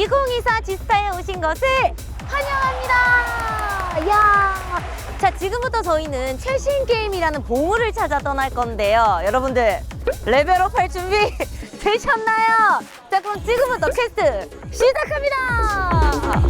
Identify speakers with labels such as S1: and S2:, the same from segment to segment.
S1: 2024 지스타에 오신 것을 환영합니다. 야. 자, 지금부터 저희는 최신 게임이라는 보물을 찾아 떠날 건데요. 여러분들, 레벨업 할 준비 되셨나요? 자, 그럼 지금부터 퀘스트 시작합니다.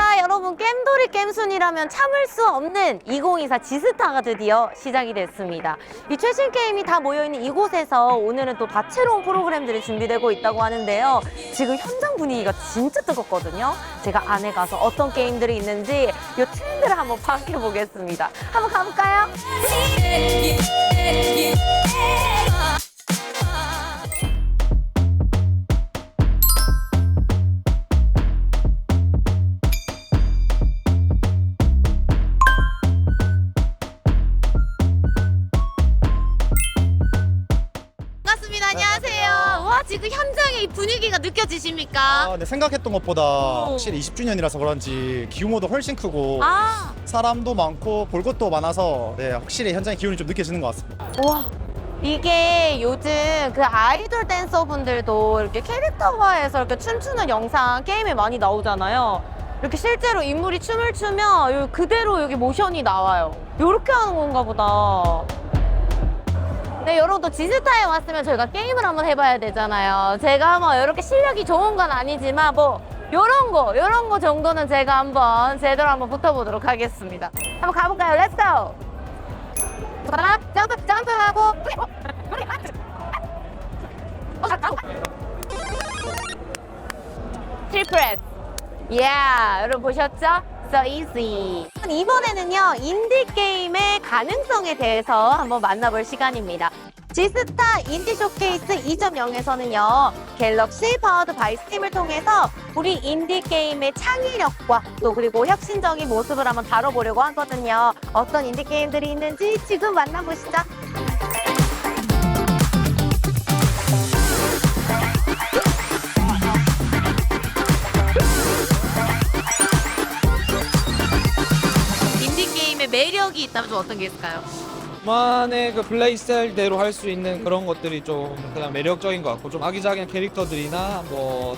S1: 자, 여러분, 겜돌이 겜순이라면 참을 수 없는 2024 지스타가 드디어 시작이 됐습니다. 이 최신 게임이 다 모여있는 이곳에서 오늘은 또 다채로운 프로그램들이 준비되고 있다고 하는데요. 지금 현장 분위기가 진짜 뜨겁거든요. 제가 안에 가서 어떤 게임들이 있는지 이 트렌드를 한번 파악해 보겠습니다. 한번 가볼까요? 지금 현장의 이 분위기가 느껴지십니까?
S2: 아, 네, 생각했던 것보다 확실히 20주년이라서 그런지 규모도 훨씬 크고
S1: 아,
S2: 사람도 많고 볼 것도 많아서 네, 확실히 현장의 기운이 좀 느껴지는 것 같습니다.
S1: 와. 이게 요즘 그 아이돌 댄서 분들도 이렇게 캐릭터화해서 이렇게 춤추는 영상 게임에 많이 나오잖아요. 이렇게 실제로 인물이 춤을 추면 요- 그대로 여기 모션이 나와요. 요렇게 하는 건가 보다. 네, 여러분 또 지스타에 왔으면 저희가 게임을 한번 해봐야 되잖아요. 제가 뭐 이렇게 실력이 좋은 건 아니지만 뭐 요런 거, 요런 거 정도는 제가 한번 제대로 한번 붙어보도록 하겠습니다. 한번 가볼까요? 렛츠고! 점프 점프하고 트리프레스 예 여러분 보셨죠? So easy. 이번에는요 인디 게임의 가능성에 대해서 한번 만나볼 시간입니다. 지스타 인디 쇼케이스 2.0에서는요 갤럭시 파워드 바이 스팀을 통해서 우리 인디 게임의 창의력과 또 그리고 혁신적인 모습을 한번 다뤄보려고 하거든요. 어떤 인디 게임들이 있는지 지금 만나보시죠 매력이 있다면 좀 어떤 게 있을까요?
S3: 만의 그 플레이 스타일대로 할 수 있는 그런 것들이 좀 그냥 매력적인 것 같고 좀 아기자기한 캐릭터들이나 뭐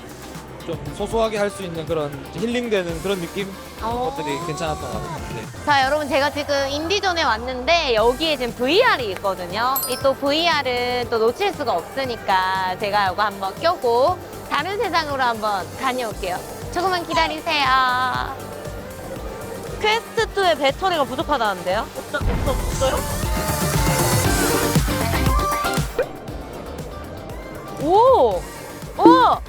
S3: 좀 소소하게 할 수 있는 그런 힐링되는 그런 느낌
S1: 어.
S3: 것들이 괜찮았던 것 같아요. 네.
S1: 자, 여러분 제가 지금 인디존에 왔는데 여기에 지금 VR이 있거든요. 이 또 VR은 또 놓칠 수가 없으니까 제가 이거 한번 껴고 다른 세상으로 한번 다녀올게요. 조금만 기다리세요. 퀘 2의 배터리가 부족하다는데요? 없, 없, 없어요? 오! 오!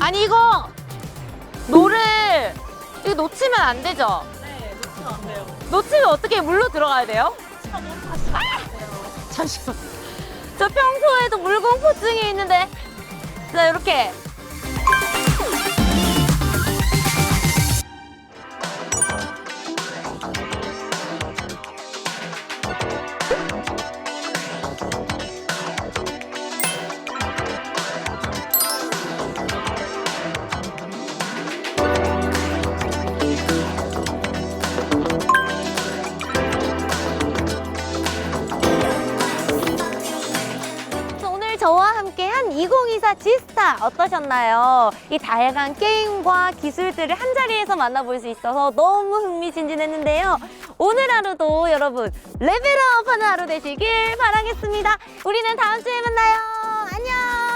S1: 아니 이거 노를 이거 놓치면 안 되죠? 놓치면 어떻게 물로 들어가야 돼요? 아! 잠시만. 저 평소에도 물공포증이 있는데. 자, 이렇게. 2024 지스타 어떠셨나요? 이 다양한 게임과 기술들을 한 자리에서 만나볼 수 있어서 너무 흥미진진했는데요. 오늘 하루도 여러분 레벨업 하는 하루 되시길 바라겠습니다. 우리는 다음 주에 만나요.